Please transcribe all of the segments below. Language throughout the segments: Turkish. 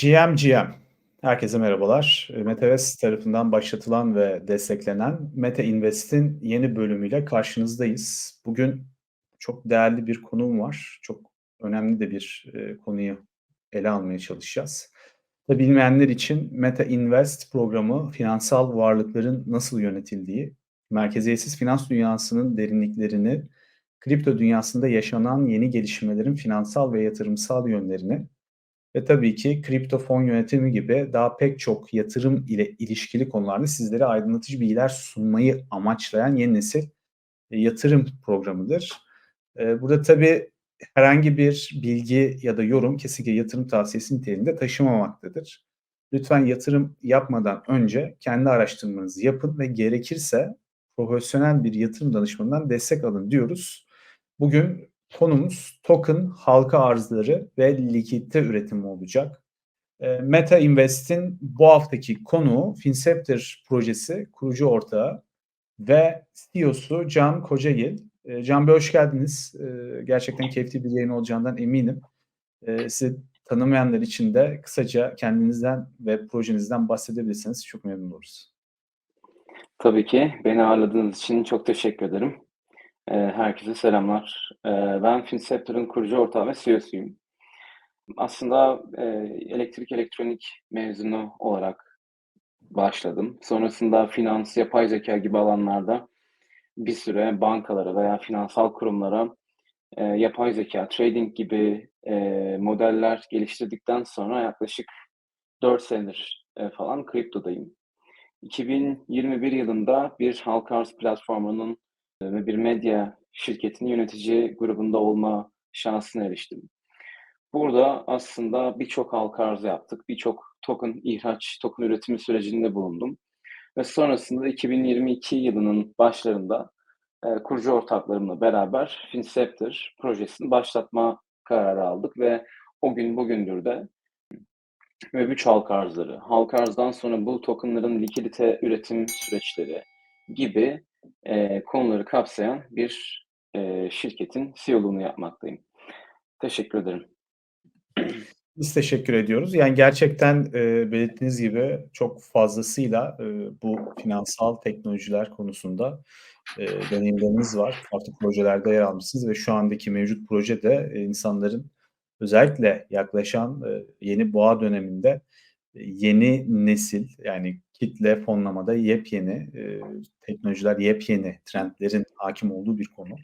GM GM. Herkese merhabalar. Eee, Metavest tarafından başlatılan ve desteklenen Meta Invest'in yeni bölümüyle karşınızdayız. Bugün çok değerli bir konuğum var. Çok önemli de bir, eee, konuyu ele almaya çalışacağız. Tabii bilmeyenler için Meta Invest programı finansal varlıkların nasıl yönetildiği, merkeziyetsiz finans dünyasının derinliklerini, kripto dünyasında yaşanan yeni gelişmelerin finansal ve yatırımsal yönlerini ve tabii ki kripto fon yönetimi gibi daha pek çok yatırım ile ilişkili konularda sizlere aydınlatıcı bilgiler sunmayı amaçlayan yeni nesil e, yatırım programıdır. Eee, burada tabii herhangi bir bilgi ya da yorum kesinlikle yatırım tavsiyesi niteliğinde taşımamaktadır. Lütfen yatırım yapmadan önce kendi araştırmanızı yapın ve gerekirse profesyonel bir yatırım danışmanından destek alın diyoruz. Bugün konumuz token halka arzları ve likidite üretimi olacak. Eee, Meta Invest'in bu haftaki konuğu Finceptor projesi kurucu ortağı ve CEO'su Can Kocagil. Eee, Can Bey hoş geldiniz. Eee, gerçekten keyifli bir yayın olacağından eminim. Sizi tanımayanlar için de kısaca kendinizden ve projenizden bahsedebilirseniz çok memnun oluruz. Tabii ki. Beni ağırladığınız için çok teşekkür ederim. Eee, herkese selamlar. Eee, ben Finceptor'ın kurucu ortağı ve CEO'suyum. Aslında, eee, elektrik elektronik mezunu olarak başladım. Sonrasında finans, yapay zeka gibi alanlarda bir süre bankalara veya finansal kurumlara, eee, yapay zeka, trading gibi, eee, modeller geliştirdikten sonra yaklaşık 4 senedir, falan kriptodayım. 2021 yılında bir halka arz platformunun ve bir medya şirketinin yönetici grubunda olma şansına eriştim. Burada aslında birçok halka arz yaptık. Birçok token ihraç, token üretimi sürecinde bulundum ve sonrasında 2022 yılının başlarında, eee, kurucu ortaklarımla beraber Finceptor projesini başlatma kararı aldık ve o gün bugündür de Web3 halka arzları, halka arzdan sonra bu token'ların likidite üretim süreçleri gibi, eee, konuları kapsayan bir, eee, şirketin CEO'luğunu yapmaktayım. Teşekkür ederim. Biz teşekkür ediyoruz. Yani gerçekten, eee, belirttiğiniz gibi çok fazlasıyla, eee, bu finansal teknolojiler konusunda, eee, deneyimleriniz var. Farklı projelerde yer almışsınız ve şu andaki mevcut proje de, eee, insanların özellikle yaklaşan, eee, yeni boğa döneminde, eee, yeni nesil yani kitle fonlamada yepyeni, eee, teknolojiler, yepyeni trendlerin hâkim olduğu bir konu.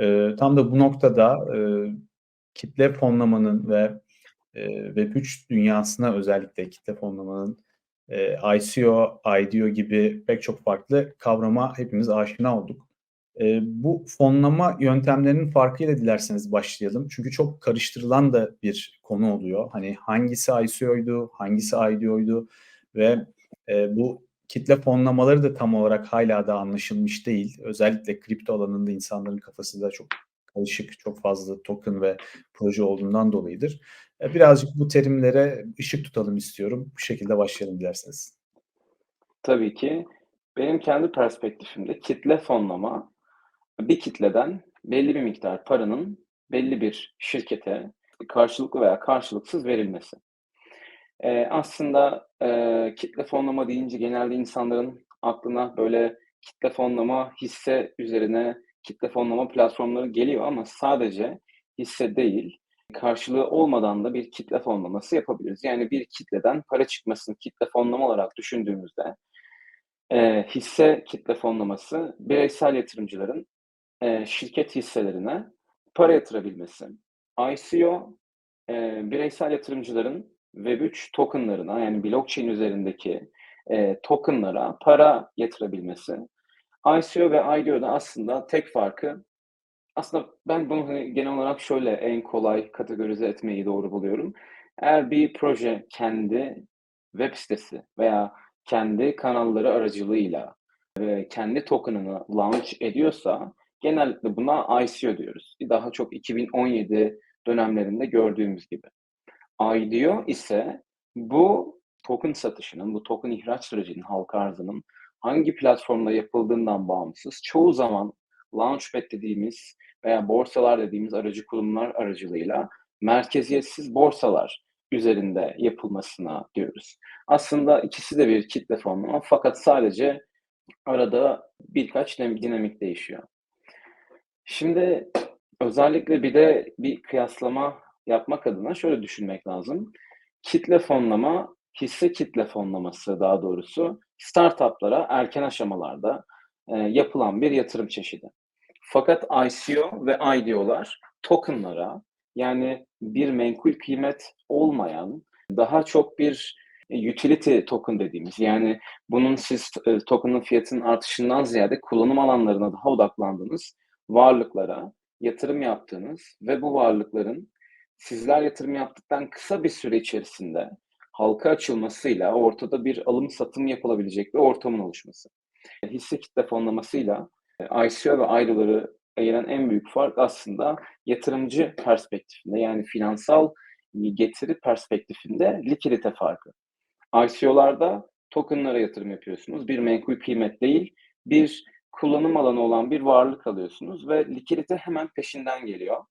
Eee, tam da bu noktada, eee, kitle fonlamanın ve, eee, Web3 dünyasına özellikle kitle fonlamanın, eee, ICO, IDO gibi pek çok farklı kavrama hepimiz aşina olduk. Eee, bu fonlama yöntemlerinin farkıyla dilerseniz başlayalım. Çünkü çok karıştırılan da bir konu oluyor. Hani hangisi ICO'ydu, hangisi IDO'ydu ve, eee, bu kitle fonlamaları da tam olarak hâlâ daha anlaşılmış değil. Özellikle kripto alanında insanların kafası da çok karışık, çok fazla token ve proje olduğundan dolayıdır. Eee, birazcık bu terimlere ışık tutalım istiyorum. Bu şekilde başlayalım dilerseniz. Tabii ki. Benim kendi perspektifimde kitle fonlama, bir kitleden belli bir miktar paranın belli bir şirkete karşılıklı veya karşılıksız verilmesi. Eee, aslında, eee, kitle fonlama deyince genelde insanların aklına böyle kitle fonlama, hisse üzerine kitle fonlama platformları geliyor ama sadece hisse değil, karşılığı olmadan da bir kitle fonlaması yapabiliriz. Yani bir kitleden para çıkmasını kitle fonlama olarak düşündüğümüzde, eee, hisse kitle fonlaması bireysel yatırımcıların, eee, şirket hisselerine para yatırabilmesi. ICO, eee, bireysel yatırımcıların Web3 token'larına yani blockchain üzerindeki, eee, token'lara para yatırabilmesi. ICO ve IDO'da aslında tek farkı aslında ben bunu, hani, genel olarak şöyle en kolay kategorize etmeyi doğru buluyorum. Eğer bir proje kendi web sitesi veya kendi kanalları aracılığıyla, eee, kendi token'ını launch ediyorsa genellikle buna ICO diyoruz. Daha çok 2017 dönemlerinde gördüğümüz gibi. IDO ise bu token satışının, bu token ihraç sürecinin, halka arzının hangi platformda yapıldığından bağımsız çoğu zaman launchpad dediğimiz veya borsalar dediğimiz aracı kurumlar aracılığıyla merkeziyetsiz borsalar üzerinde yapılmasına diyoruz. Aslında ikisi de bir kitle fonlama fakat sadece arada birkaç dinamik değişiyor. Şimdi özellikle bir de bir kıyaslama yapmak adına şöyle düşünmek lazım. Kitle fonlama, hisse kitle fonlaması daha doğrusu startuplara erken aşamalarda e, yapılan bir yatırım çeşidi. Fakat ICO ve IDO'lar tokenlara yani bir menkul kıymet olmayan daha çok bir utility token dediğimiz yani bunun siz e, token'ın fiyatının artışından ziyade kullanım alanlarına daha odaklandığınız varlıklara yatırım yaptığınız ve bu varlıkların sizler yatırım yaptıktan kısa bir süre içerisinde halka açılmasıyla ortada bir alım satım yapılabilecek bir ortamın oluşması. Hisse kitle fonlamasıyla e, ICO ve IDO'ları ayıran en büyük fark aslında yatırımcı perspektifinde yani finansal getiri perspektifinde likidite farkı. ICO'larda tokenlara yatırım yapıyorsunuz. Bir menkul kıymet değil, bir kullanım alanı olan bir varlık alıyorsunuz ve likidite hemen peşinden geliyor.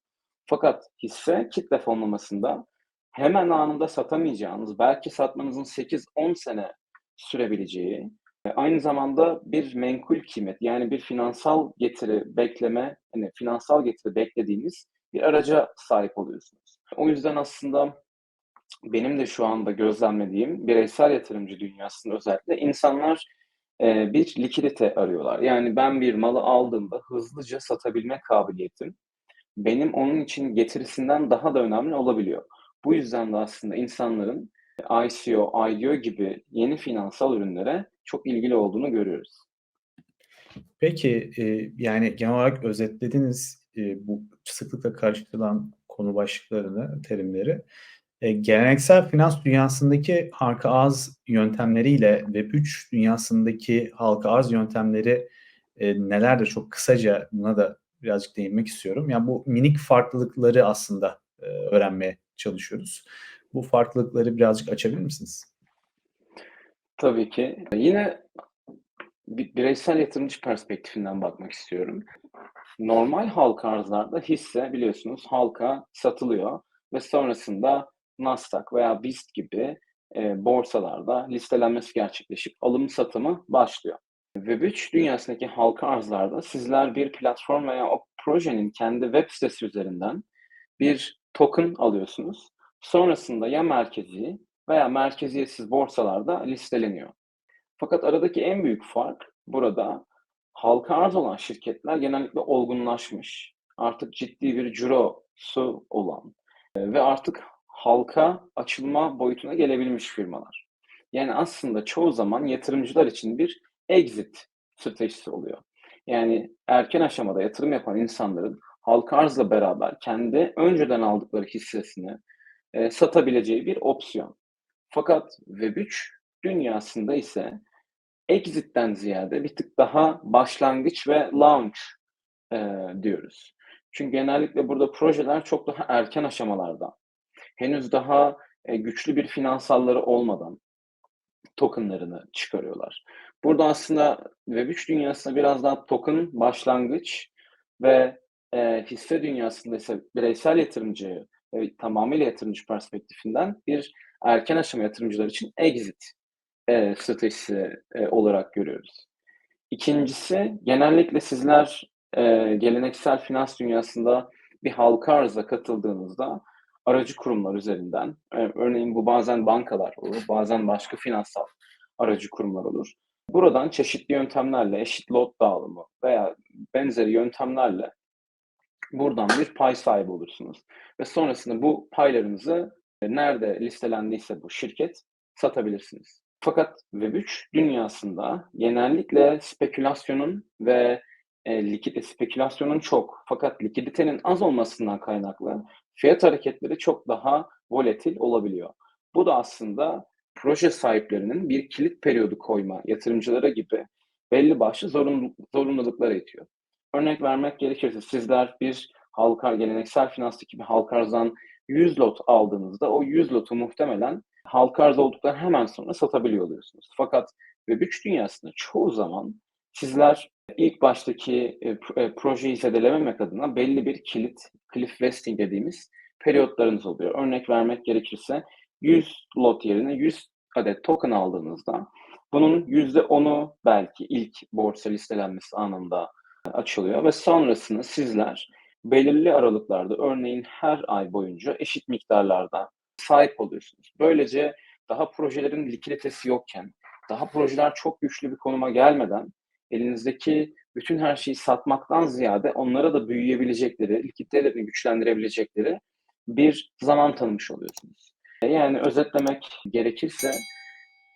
Fakat hisse kitle fonlamasında hemen anında satamayacağınız, belki satmanızın 8-10 sene sürebileceği, aynı zamanda bir menkul kıymet yani bir finansal getiri bekleme, hani finansal getiri beklediğiniz bir araca sahip oluyorsunuz. O yüzden aslında benim de şu anda gözlemlediğim bireysel yatırımcı dünyasında özellikle insanlar e, bir likidite arıyorlar. Yani ben bir malı aldığımda hızlıca satabilme kabiliyetim benim onun için getirisinden daha da önemli olabiliyor. Bu yüzden de aslında insanların ICO, IDO gibi yeni finansal ürünlere çok ilgili olduğunu görüyoruz. Peki, e, yani genel olarak özetlediniz e, bu sıklıkla karıştırılan konu başlıklarını, terimleri. E, geleneksel finans dünyasındaki halka arz yöntemleriyle Web3 dünyasındaki halka arz yöntemleri e? Çok kısaca buna da birazcık değinmek istiyorum. Yani bu minik farklılıkları aslında e, öğrenmeye çalışıyoruz. Bu farklılıkları birazcık açabilir misiniz? Tabii ki. Yine bireysel yatırımcı perspektifinden bakmak istiyorum. Normal halka arzlarda hisse biliyorsunuz halka satılıyor ve sonrasında Nasdaq veya BIST gibi e, borsalarda listelenmesi gerçekleşip alım satımı başlıyor. Web3 dünyasındaki halka arzlarda sizler bir platform veya o projenin kendi web sitesi üzerinden bir token alıyorsunuz. Sonrasında ya merkezi veya merkeziyetsiz borsalarda listeleniyor. Fakat aradaki en büyük fark burada halka arz olan şirketler genellikle olgunlaşmış, artık ciddi bir cirosu olan e, ve artık halka açılma boyutuna gelebilmiş firmalar. Yani aslında çoğu zaman yatırımcılar için bir exit stratejisi oluyor. Yani erken aşamada yatırım yapan insanların halka arzla beraber kendi önceden aldıkları hissesini e, satabileceği bir opsiyon. Fakat Web3 dünyasında ise exit'ten ziyade bir tık daha başlangıç ve launch e, diyoruz. Çünkü genellikle burada projeler çok daha erken aşamalarda henüz daha e, güçlü bir finansalları olmadan tokenlarını çıkarıyorlar. Burada aslında Web3 dünyasında biraz daha token başlangıç ve e, hisse dünyasında ise bireysel yatırımcı, e, tamamıyla yatırımcı perspektifinden bir erken aşama yatırımcılar için exit e, stratejisi e, olarak görüyoruz. İkincisi, genellikle sizler e, geleneksel finans dünyasında bir halka arıza katıldığınızda aracı kurumlar üzerinden, e, örneğin bu bazen bankalar olur, bazen başka finansal aracı kurumlar olur. Buradan çeşitli yöntemlerle eşit lot dağılımı veya benzeri yöntemlerle buradan bir pay sahibi olursunuz. Ve sonrasında bu paylarınızı e, nerede listelendiyse bu şirket satabilirsiniz. Fakat Web3 dünyasında genellikle spekülasyonun ve e, likidite spekülasyonun çok fakat likiditenin az olmasından kaynaklı fiyat hareketleri çok daha volatil olabiliyor. Bu da aslında proje sahiplerinin bir kilit periyodu koyma yatırımcılara gibi belli başlı zorun, zorunluluklara itiyor. Örnek vermek gerekirse sizler bir halka, geleneksel finanstaki bir halka arzdan 100 lot aldığınızda o 100 lotu muhtemelen halka arz olduktan hemen sonra satabiliyor oluyorsunuz. Fakat Web3 dünyasında çoğu zaman sizler ilk baştaki e, e, projeyi zedelememek adına belli bir kilit, cliff vesting dediğimiz periyotlarınız oluyor. Örnek vermek gerekirse 100 lot yerine 100 adet token aldığınızda bunun %10'u belki ilk borsa listelenmesi anında açılıyor ve sonrasında sizler belirli aralıklarda örneğin her ay boyunca eşit miktarlarda sahip oluyorsunuz. Böylece daha projelerin likiditesi yokken, daha projeler çok güçlü bir konuma gelmeden elinizdeki bütün her şeyi satmaktan ziyade onlara da büyüyebilecekleri, likiditelerini güçlendirebilecekleri bir zaman tanımış oluyorsunuz. Yani özetlemek gerekirse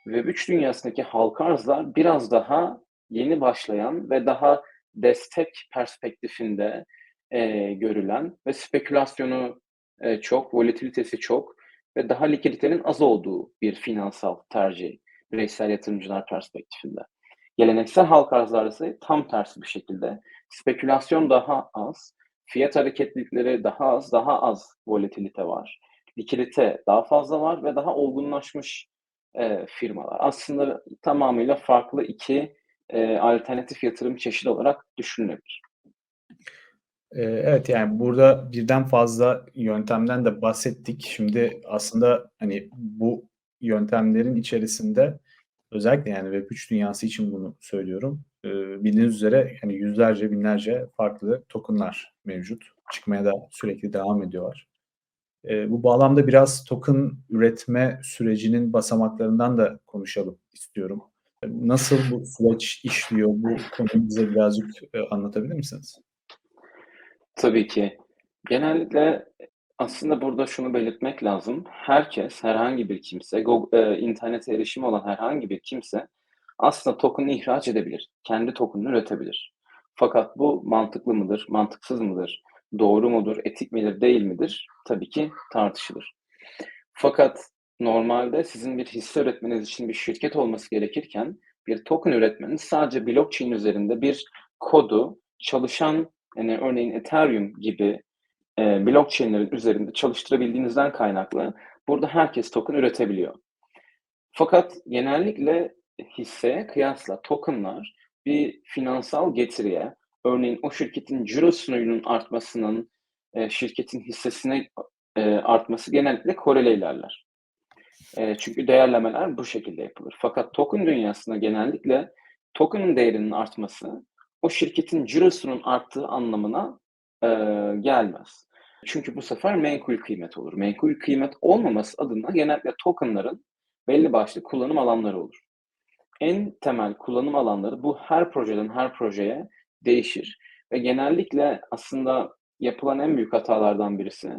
Web3 dünyasındaki halka arzlar biraz daha yeni başlayan ve daha destek perspektifinde e, görülen ve spekülasyonu e, çok, volatilitesi çok ve daha likiditenin az olduğu bir finansal tercih bireysel yatırımcılar perspektifinde. Geleneksel halka arzlarda ise tam tersi bir şekilde spekülasyon daha az, fiyat hareketlilikleri daha az, daha az volatilite var. Likidite daha fazla var ve daha olgunlaşmış e, firmalar. Aslında tamamıyla farklı iki e, alternatif yatırım çeşidi olarak düşünülebilir. Evet yani burada birden fazla yöntemden de bahsettik. Şimdi aslında hani bu yöntemlerin içerisinde özellikle yani Web3 dünyası için bunu söylüyorum. Bildiğiniz üzere yani yüzlerce binlerce farklı tokenlar mevcut. Çıkmaya da sürekli devam ediyorlar. Bu bağlamda biraz token üretme sürecinin basamaklarından da konuşalım istiyorum. Nasıl bu süreç işliyor? Bu konuyu bize birazcık anlatabilir misiniz? Tabii ki. Genellikle aslında burada şunu belirtmek lazım. Herkes, herhangi bir kimse, Google, internete erişimi olan herhangi bir kimse aslında token ihraç edebilir. Kendi token'ını üretebilir. Fakat bu mantıklı mıdır, mantıksız mıdır, doğru mudur, etik midir, değil midir? Tabii ki tartışılır. Fakat normalde sizin bir hisse üretmeniz için bir şirket olması gerekirken bir token üretmeniz sadece blockchain üzerinde bir kodu çalışan yani örneğin Ethereum gibi e, blockchain'lerin üzerinde çalıştırabildiğinizden kaynaklı burada herkes token üretebiliyor. Fakat genellikle hisseye kıyasla tokenlar bir finansal getiriye, örneğin o şirketin cirosunun artmasının e, şirketin hissesine e, artması genellikle korele ilerler. E, çünkü değerlemeler bu şekilde yapılır. Fakat token dünyasında genellikle token'ın değerinin artması o şirketin cirosunun arttığı anlamına e, gelmez. Çünkü bu sefer menkul kıymet olur. Menkul kıymet olmaması adına genellikle tokenların belli başlı kullanım alanları olur. En temel kullanım alanları bu her projeden her projeye değişir. Ve genellikle aslında yapılan en büyük hatalardan birisi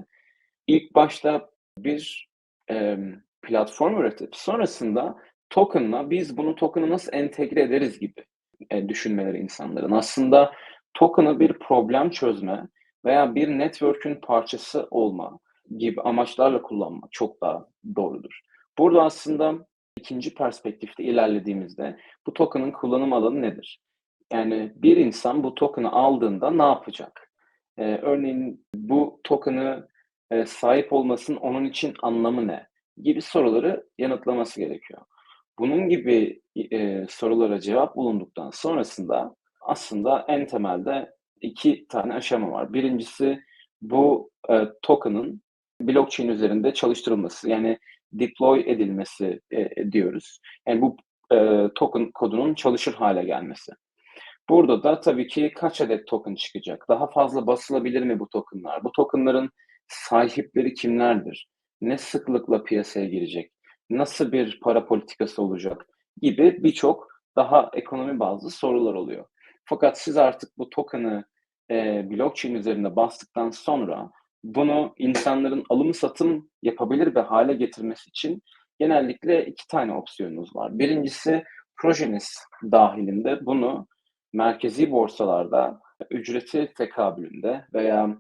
ilk başta bir e, platform üretip sonrasında token'la biz bunu token'a nasıl entegre ederiz gibi e, düşünmeleri insanların. Aslında token'ı bir problem çözme veya bir network'ün parçası olma gibi amaçlarla kullanmak çok daha doğrudur. Burada aslında ikinci perspektifte ilerlediğimizde bu token'ın kullanım alanı nedir? Yani bir insan bu token'ı aldığında ne yapacak? Ee, örneğin bu token'ı e, sahip olmasının onun için anlamı ne? Gibi soruları yanıtlaması gerekiyor. Bunun gibi e, sorulara cevap bulunduktan sonrasında aslında en temelde iki tane aşama var. Birincisi bu e, token'ın blockchain üzerinde çalıştırılması yani deploy edilmesi e, diyoruz. Yani bu e, token kodunun çalışır hale gelmesi. Burada da tabii ki kaç adet token çıkacak? Daha fazla basılabilir mi bu tokenlar? Bu tokenların sahipleri kimlerdir? Ne sıklıkla piyasaya girecek? Nasıl bir para politikası olacak? Gibi birçok daha ekonomi bazlı sorular oluyor. Fakat siz artık bu token'ı e, blockchain üzerinde bastıktan sonra bunu insanların alım satım yapabilir ve hale getirmesi için genellikle iki tane opsiyonunuz var. Birincisi projeniz dahilinde bunu merkezi borsalarda ücreti tekabülünde veya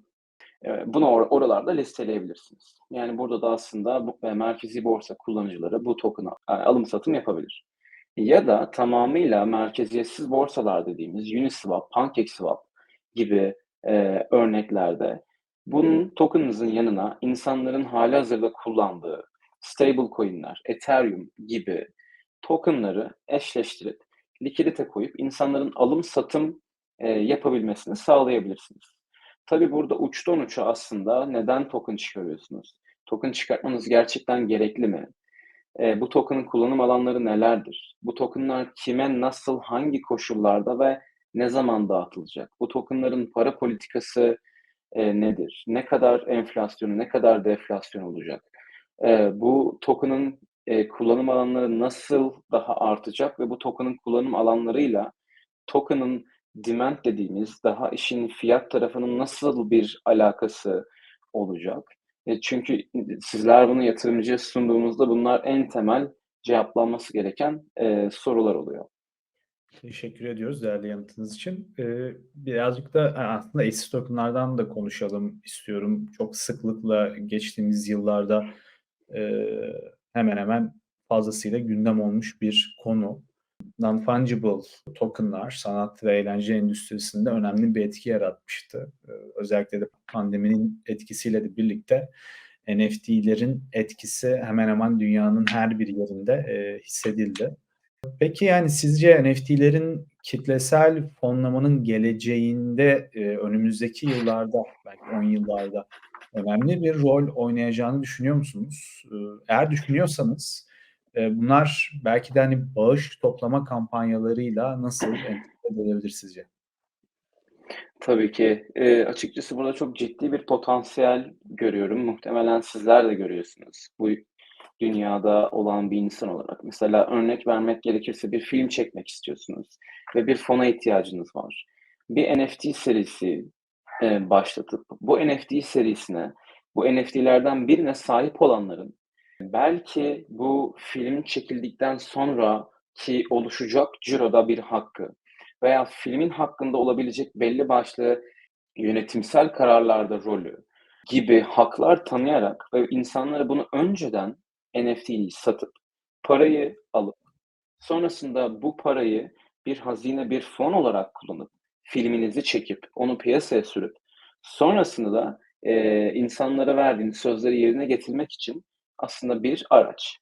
bunu or- oralarda listeleyebilirsiniz. Yani burada da aslında bu, merkezi borsa kullanıcıları bu token'a alım satım yapabilir. Ya da tamamıyla merkeziyetsiz borsalar dediğimiz Uniswap, PancakeSwap gibi e, örneklerde bunun token'ınızın yanına insanların hali hazırda kullandığı stable coin'ler, Ethereum gibi token'ları eşleştirip likidite koyup insanların alım satım e, yapabilmesini sağlayabilirsiniz. Tabii burada uçtan uça aslında neden token çıkarıyorsunuz? Token çıkartmanız gerçekten gerekli mi? Eee, bu token'ın kullanım alanları nelerdir? Bu token'lar kime, nasıl, hangi koşullarda ve ne zaman dağıtılacak? Bu token'ların para politikası, eee, nedir? Ne kadar enflasyonu, ne kadar deflasyon olacak? Eee, bu token'ın, eee, kullanım alanları nasıl daha artacak ve bu token'ın kullanım alanlarıyla token'ın demand dediğimiz daha işin fiyat tarafının nasıl bir alakası olacak? E, çünkü sizler bunu yatırımcıya sunduğunuzda bunlar en temel cevaplanması gereken, eee, sorular oluyor. Teşekkür ediyoruz değerli yanıtınız için. Eee, birazcık da aslında eşsiz token'lardan da konuşalım istiyorum. Çok sıklıkla geçtiğimiz yıllarda, hemen hemen fazlasıyla gündem olmuş bir konu. Non-fungible token'lar sanat ve eğlence endüstrisinde önemli bir etki yaratmıştı. Eee, özellikle de pandeminin etkisiyle de birlikte NFT'lerin etkisi hemen hemen dünyanın her bir yerinde, eee, hissedildi. Peki, yani, sizce NFT'lerin kitlesel fonlamanın geleceğinde, eee, önümüzdeki yıllarda, belki 10 yıllarda önemli bir rol oynayacağını düşünüyor musunuz? Iıı, eğer düşünüyorsanız, eee, bunlar belki de, hani, bağış toplama kampanyalarıyla nasıl entegre edilebilir sizce? Tabii ki. Eee, açıkçası burada çok ciddi bir potansiyel görüyorum. Muhtemelen sizler de görüyorsunuz. Bu dünyada olan bir insan olarak. Mesela örnek vermek gerekirse bir film çekmek istiyorsunuz ve bir fona ihtiyacınız var. Bir NFT serisi, eee, başlatıp bu NFT serisine, bu NFT'lerden birine sahip olanların belki bu film çekildikten sonraki oluşacak ciroda bir hakkı veya filmin hakkında olabilecek belli başlı yönetimsel kararlarda rolü gibi haklar tanıyarak ve insanlara bunu önceden NFT'yi satıp, parayı alıp, sonrasında bu parayı bir hazine, bir fon olarak kullanıp, filminizi çekip, onu piyasaya sürüp, sonrasında da, eee, insanlara verdiğiniz sözleri yerine getirmek için aslında bir araç.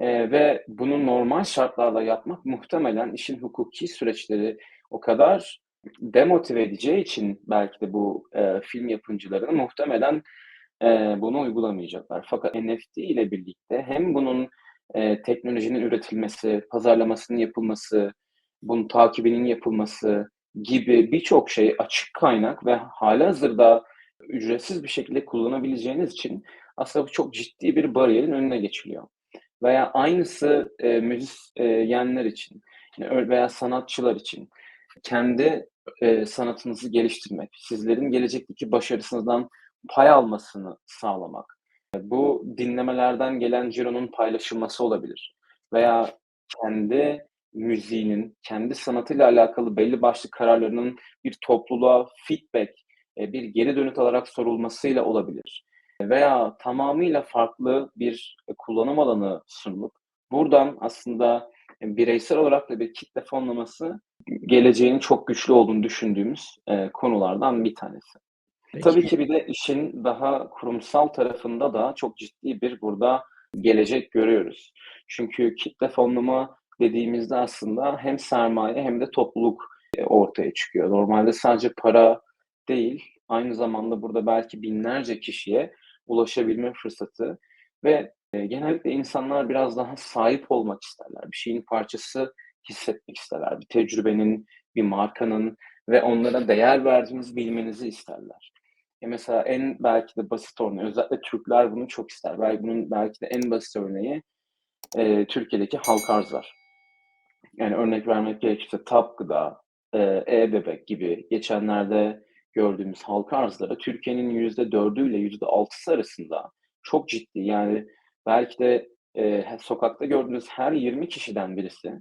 Eee, ve bunu normal şartlarda yapmak muhtemelen işin hukuki süreçleri o kadar demotive edeceği için belki de bu, eee, film yapımcıları muhtemelen, eee, bunu uygulamayacaklar. Fakat NFT ile birlikte hem bunun, eee, teknolojinin üretilmesi, pazarlamasının yapılması, bunun takibinin yapılması gibi birçok şey açık kaynak ve hâlihazırda ücretsiz bir şekilde kullanabileceğiniz için aslında bu çok ciddi bir bariyerin önüne geçiliyor. Veya aynısı, eee, müzisyenler için ö veya sanatçılar için. Kendi, eee, sanatınızı geliştirmek, sizlerin gelecekteki başarısınızdan pay almasını sağlamak, bu dinlemelerden gelen cironun paylaşılması olabilir. Veya kendi müziğinin, kendi sanatıyla alakalı belli başlı kararlarının bir topluluğa feedback, eee, bir geri dönüt alarak sorulmasıyla olabilir veya tamamıyla farklı bir, kullanım alanı sunulup buradan aslında bireysel olarak da bir kitle fonlaması geleceğinin çok güçlü olduğunu düşündüğümüz, eee, konulardan bir tanesi. Tabii Peki ki bir de işin daha kurumsal tarafında da çok ciddi bir burada gelecek görüyoruz. Çünkü kitle fonlama dediğimizde aslında hem sermaye hem de topluluk, eee, ortaya çıkıyor. Normalde sadece para değil, aynı zamanda burada belki binlerce kişiye ulaşabilme fırsatı ve, eee, genellikle insanlar biraz daha sahip olmak isterler. Bir şeyin parçası hissetmek isterler. Bir tecrübenin, bir markanın ve onlara değer verdiğinizi bilmenizi isterler. Ya, mesela en belki de basit örneği, özellikle Türkler bunu çok ister. Belki bunun belki de en basit örneği, eee, Türkiye'deki halka arzlar. Yani örnek vermek gerekirse TAP Gıda, eee, E-Bebek gibi geçenlerde gördüğümüz halka arzlara Türkiye'nin %4'ü ile %6'sı arasında çok ciddi, yani belki de, he sokakta gördüğünüz her 20 kişiden birisi,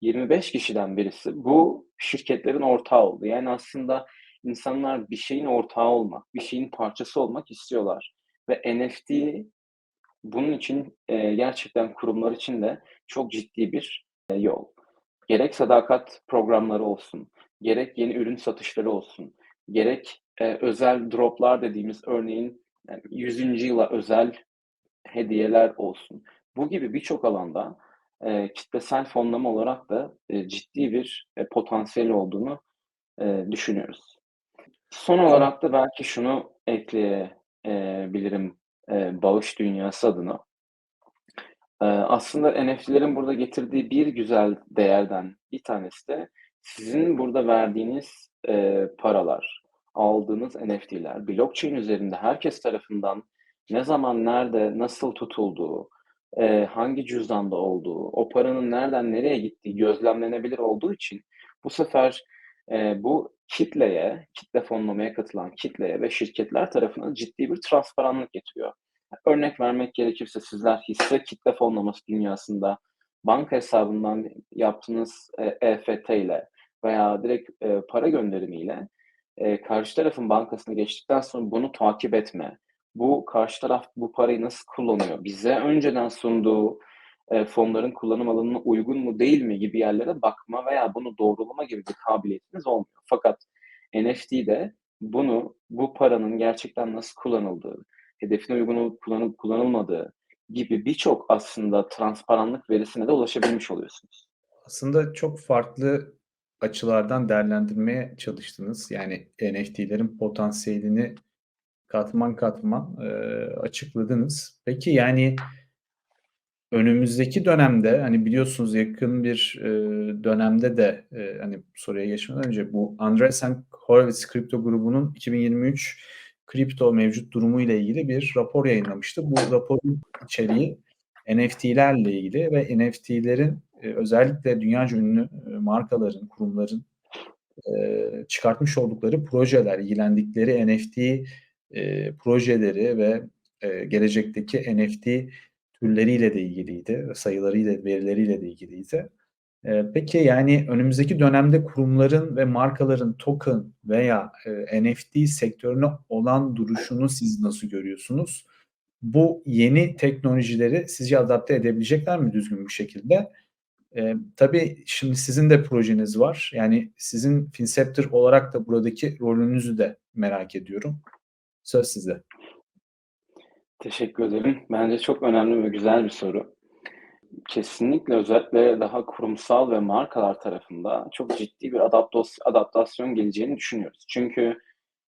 25 kişiden birisi bu şirketlerin ortağı oldu. Yani aslında insanlar bir şeyin ortağı olmak, bir şeyin parçası olmak istiyorlar ve NFT bunun için, eee, gerçekten kurumlar için de çok ciddi bir, eee, yol. Gerek sadakat programları olsun, gerek yeni ürün satışları olsun, gerek, eee, özel drop'lar dediğimiz örneğin, yani 100'üncü yıla özel hediyeler olsun. Bu gibi birçok alanda, eee, kitlesel fonlama olarak da, eee, ciddi bir, eee, potansiyeli olduğunu, eee, düşünüyoruz. Son olarak da belki şunu ekleyebilirim eee, bağış dünyası adına. Eee, aslında NFT'lerin burada getirdiği bir güzel değerden bir tanesi de sizin burada verdiğiniz, eee, paralar, aldığınız NFT'ler blockchain üzerinde herkes tarafından ne zaman, nerede, nasıl tutulduğu, eee, hangi cüzdanda olduğu, o paranın nereden nereye gittiği gözlemlenebilir olduğu için bu sefer, eee, bu kitleye, kitle fonlamaya katılan kitleye ve şirketler tarafından ciddi bir transparanlık getiriyor. Örnek vermek gerekirse sizler hisse kitle fonlaması dünyasında banka hesabından yaptığınız, EFT ile veya direkt, eee, para gönderimiyle, eee, karşı tarafın bankasına geçtikten sonra bunu takip etme, bu karşı taraf bu parayı nasıl kullanıyor, bize önceden sunduğu, eee, fonların kullanım alanına uygun mu değil mi gibi yerlere bakma veya bunu doğrulama gibi bir kabiliyetiniz olmuyor. Fakat NFT'de bunu, bu paranın gerçekten nasıl kullanıldığı, hedefine uygun olup kullanıp kullanılmadığı gibi birçok aslında transparanlık verisine de ulaşabilmiş oluyorsunuz. Aslında çok farklı açılardan değerlendirmeye çalıştınız. Yani NFT'lerin potansiyelini katman katman, eee, açıkladınız. Peki, yani önümüzdeki dönemde, hani, biliyorsunuz yakın bir, eee, dönemde de, eee, hani, soruya geçmeden önce bu Andreessen Horowitz kripto grubunun 2023 kripto mevcut durumu ile ilgili bir rapor yayınlamıştı. Bu raporun içeriği NFT'lerle ilgili ve NFT'lerin, eee, özellikle dünyaca ünlü, eee, markaların, kurumların, eee, çıkartmış oldukları projeler, ilgilendikleri NFT, projeleri ve, gelecekteki NFT türleriyle de ilgiliydi, sayılarıyla, verileriyle de ilgiliydi. Peki, yani önümüzdeki dönemde kurumların ve markaların token veya, NFT sektörüne olan duruşunu siz nasıl görüyorsunuz? Bu yeni teknolojileri sizce adapte edebilecekler mi düzgün bir şekilde? Eee, tabii şimdi sizin de projeniz var. Yani sizin Finceptor olarak da buradaki rolünüzü de merak ediyorum. Söz sizde. Teşekkür ederim. Bence çok önemli ve güzel bir soru. Kesinlikle özellikle daha kurumsal ve markalar tarafında çok ciddi bir adaptasyon geleceğini düşünüyoruz. Çünkü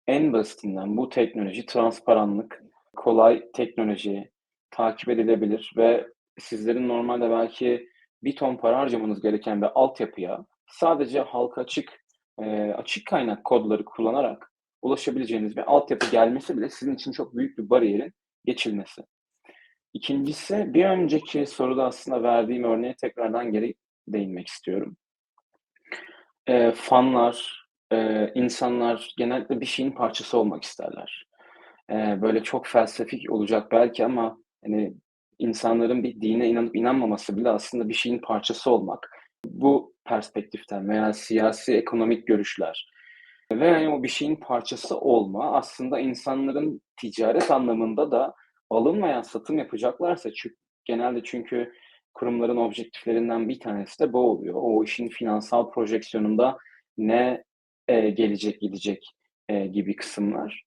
en basitinden bu teknoloji transparanlık, kolay teknoloji, takip edilebilir ve sizlerin normalde belki bir ton para harcamanız gereken bir altyapıya sadece halka açık, eee, açık kaynak kodları kullanarak ulaşabileceğiniz bir altyapı gelmesi bile sizin için çok büyük bir bariyerin geçilmesi. 2'ncisi bir önceki soruda aslında verdiğim örneğe tekrardan geri değinmek istiyorum. Eee, fanlar, eee, insanlar genellikle bir şeyin parçası olmak isterler. Eee, böyle çok felsefik olacak belki ama, hani, insanların bir dine inanıp inanmaması bile aslında bir şeyin parçası olmak. Bu perspektiften veya siyasi, ekonomik görüşler ve, hani, o bir şeyin parçası olma aslında insanların ticaret anlamında da alım veya satım yapacaklarsa çü genelde çünkü kurumların objektiflerinden bir tanesi de bu oluyor. O işin finansal projeksiyonunda ne, eee, gelecek gidecek, eee, gibi kısımlar.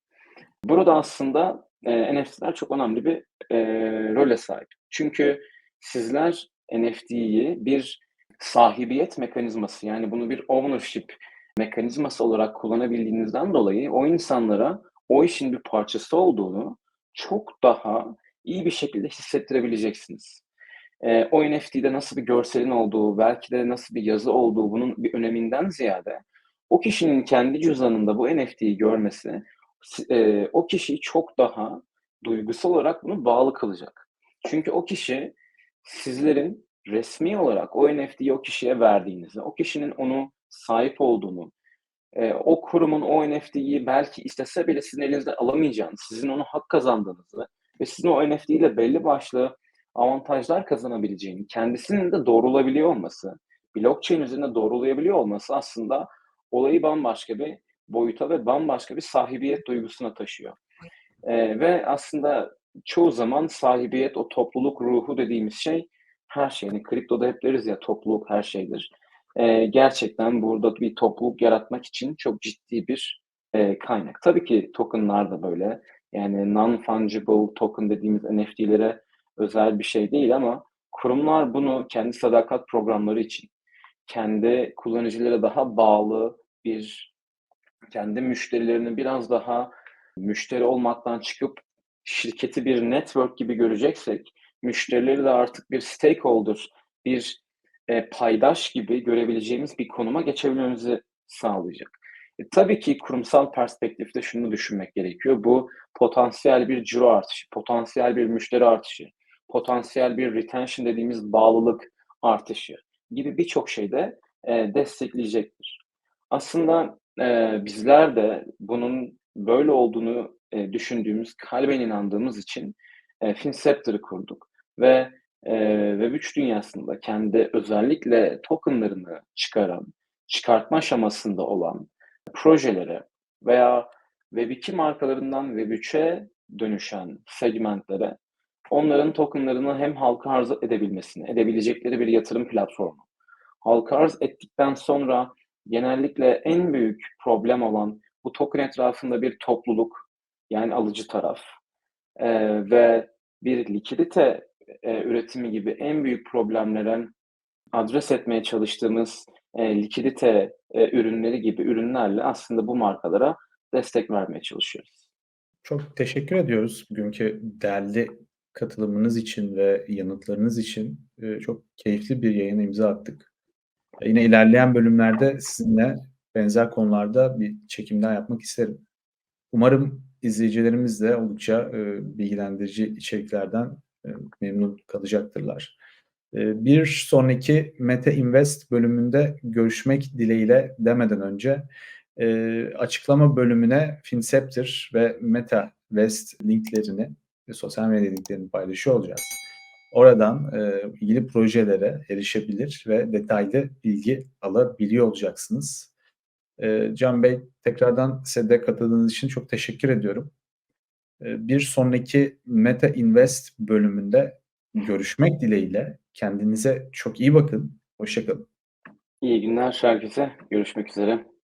Burada aslında, eee, NFT'ler çok önemli bir, eee, role sahip. Çünkü sizler NFT'yi bir sahibiyet mekanizması, yani bunu bir ownership mekanizması olarak kullanabildiğinizden dolayı o insanlara o işin bir parçası olduğunu çok daha iyi bir şekilde hissettirebileceksiniz. Eee, o NFT'de nasıl bir görselin olduğu, belki de nasıl bir yazı olduğu bunun bir öneminden ziyade o kişinin kendi cüzdanında bu NFT'yi görmesi eee, o kişiyi çok daha duygusal olarak buna bağlı kılacak. Çünkü o kişi sizlerin resmî olarak o NFT'yi o kişiye verdiğinizi, o kişinin onu sahip olduğunu, eee, o kurumun o NFT'yi belki istese bile sizin elinizden alamayacağını, sizin ona hak kazandığınızı ve sizin o NFT ile belli başlı avantajlar kazanabileceğini, kendisinin de doğrulayabiliyor olması, blockchain üzerinde doğrulayabiliyor olması aslında olayı bambaşka bir boyuta ve bambaşka bir sahibiyet duygusuna taşıyor. Eee, ve aslında çoğu zaman sahibiyet, o topluluk ruhu dediğimiz şey her şey. Hani kriptoda hep deriz ya topluluk her şeydir. Eee, gerçekten burada bir topluluk yaratmak için çok ciddi bir, eee, kaynak. Tabii ki token'lar da böyle. Yani non-fungible token dediğimiz NFT'lere özel bir şey değil ama kurumlar bunu kendi sadakat programları için, kendi kullanıcılara daha bağlı bir, kendi müşterilerinin biraz daha müşteri olmaktan çıkıp şirketi bir network gibi göreceksek, müşterileri de artık bir stakeholder, bir, eee, paydaş gibi görebileceğimiz bir konuma geçebilmemizi sağlayacak. E, tabii ki kurumsal perspektifte şunu düşünmek gerekiyor. Bu potansiyel bir ciro artışı, potansiyel bir müşteri artışı, potansiyel bir retention dediğimiz bağlılık artışı gibi birçok şeyde, eee, destekleyecektir. Aslında, eee, bizler de bunun böyle olduğunu, eee, düşündüğümüz, kalben inandığımız için, eee, Finceptor'ı kurduk. Ve, eee, Web3 dünyasında kendi özellikle token'larını çıkaran, çıkartma aşamasında olan projelere veya Web2 markalarından Web3'e dönüşen segmentlere onların token'larını hem halka arz edebilmesini, edebilecekleri bir yatırım platformu, halka arz ettikten sonra genellikle en büyük problem olan bu token etrafında bir topluluk, yani alıcı taraf, eee, ve bir likidite, eee, üretimi gibi en büyük problemlere adres etmeye çalıştığımız, eee, likidite, eee, ürünleri gibi ürünlerle aslında bu markalara destek vermeye çalışıyoruz. Çok teşekkür ediyoruz bugünkü değerli katılımınız için ve yanıtlarınız için. Eee, çok keyifli bir yayına imza attık. Yine ilerleyen bölümlerde sizinle benzer konularda bir çekim daha yapmak isterim. Umarım izleyicilerimiz de oldukça, eee, bilgilendirici içeriklerden, eee, memnun kalacaktırlar. Eee, bir sonraki Mete Invest bölümünde görüşmek dileğiyle demeden önce, eee, açıklama bölümüne Finceptor ve MetaVest linklerini ve sosyal medya linklerini paylaşıyor olacağız. Oradan, eee, ilgili projelere erişebilir ve detaylı bilgi alabiliyor olacaksınız. Eee, Can Bey, tekrardan size katıldığınız için çok teşekkür ediyorum. Eee, bir sonraki Meta Invest bölümünde görüşmek dileğiyle. Kendinize çok iyi bakın. Hoşça kalın. İyi günler herkese. Görüşmek üzere.